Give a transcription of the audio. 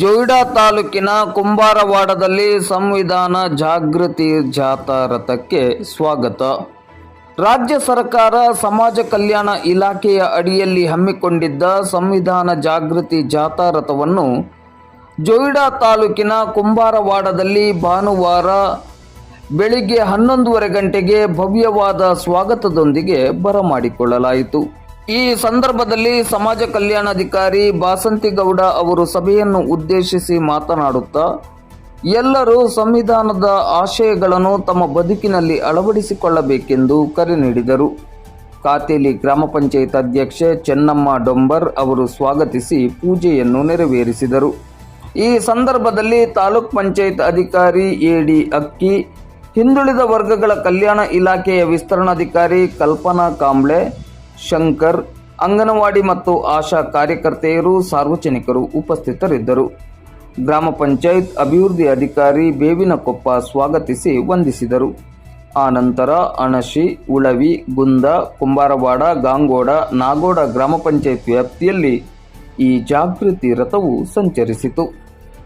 ಜೊಯ್ಡಾ ತಾಲೂಕಿನ ಕುಂಬಾರವಾಡದಲ್ಲಿ ಸಂವಿಧಾನ ಜಾಗೃತಿ ಜಾಥಾ ರಥಕ್ಕೆ ಸ್ವಾಗತ. ರಾಜ್ಯ ಸರ್ಕಾರ ಸಮಾಜ ಕಲ್ಯಾಣ ಇಲಾಖೆಯ ಅಡಿಯಲ್ಲಿ ಹಮ್ಮಿಕೊಂಡಿದ್ದ ಸಂವಿಧಾನ ಜಾಗೃತಿ ಜಾಥಾ ರಥವನ್ನು ಜೊಯ್ಡಾ ತಾಲೂಕಿನ ಕುಂಬಾರವಾಡದಲ್ಲಿ ಭಾನುವಾರ ಬೆಳಿಗ್ಗೆ ಹನ್ನೊಂದುವರೆ ಗಂಟೆಗೆ ಭವ್ಯವಾದ ಸ್ವಾಗತದೊಂದಿಗೆ ಬರಮಾಡಿಕೊಳ್ಳಲಾಯಿತು. ಈ ಸಂದರ್ಭದಲ್ಲಿ ಸಮಾಜ ಕಲ್ಯಾಣಾಧಿಕಾರಿ ಬಾಸಂತಿಗೌಡ ಅವರು ಸಭೆಯನ್ನು ಉದ್ದೇಶಿಸಿ ಮಾತನಾಡುತ್ತಾ, ಎಲ್ಲರೂ ಸಂವಿಧಾನದ ಆಶಯಗಳನ್ನು ತಮ್ಮ ಬದುಕಿನಲ್ಲಿ ಅಳವಡಿಸಿಕೊಳ್ಳಬೇಕೆಂದು ಕರೆ ನೀಡಿದರು. ಕಾತೇಲಿ ಗ್ರಾಮ ಪಂಚಾಯತ್ ಅಧ್ಯಕ್ಷೆ ಚೆನ್ನಮ್ಮ ಡೊಂಬರ್ ಅವರು ಸ್ವಾಗತಿಸಿ ಪೂಜೆಯನ್ನು ನೆರವೇರಿಸಿದರು. ಈ ಸಂದರ್ಭದಲ್ಲಿ ತಾಲೂಕ್ ಪಂಚಾಯತ್ ಅಧಿಕಾರಿ ಎಡಿ ಅಕ್ಕಿ, ಹಿಂದುಳಿದ ವರ್ಗಗಳ ಕಲ್ಯಾಣ ಇಲಾಖೆಯ ವಿಸ್ತರಣಾಧಿಕಾರಿ ಕಲ್ಪನಾ ಕಾಂಬ್ಳೆ ಶಂಕರ್, ಅಂಗನವಾಡಿ ಮತ್ತು ಆಶಾ ಕಾರ್ಯಕರ್ತೆಯರು, ಸಾರ್ವಜನಿಕರು ಉಪಸ್ಥಿತರಿದ್ದರು. ಗ್ರಾಮ ಪಂಚಾಯತ್ ಅಭಿವೃದ್ಧಿ ಅಧಿಕಾರಿ ಬೇವಿನಕೊಪ್ಪ ಸ್ವಾಗತಿಸಿ ವಂದಿಸಿದರು. ಆನಂತರ ಅಣಶಿ, ಉಳವಿ, ಗುಂದ, ಕುಂಬಾರವಾಡ, ಗಾಂಗೋಡ, ನಾಗೋಡ ಗ್ರಾಮ ಪಂಚಾಯತ್ ವ್ಯಾಪ್ತಿಯಲ್ಲಿ ಈ ಜಾಗೃತಿ ರಥವು ಸಂಚರಿಸಿತು.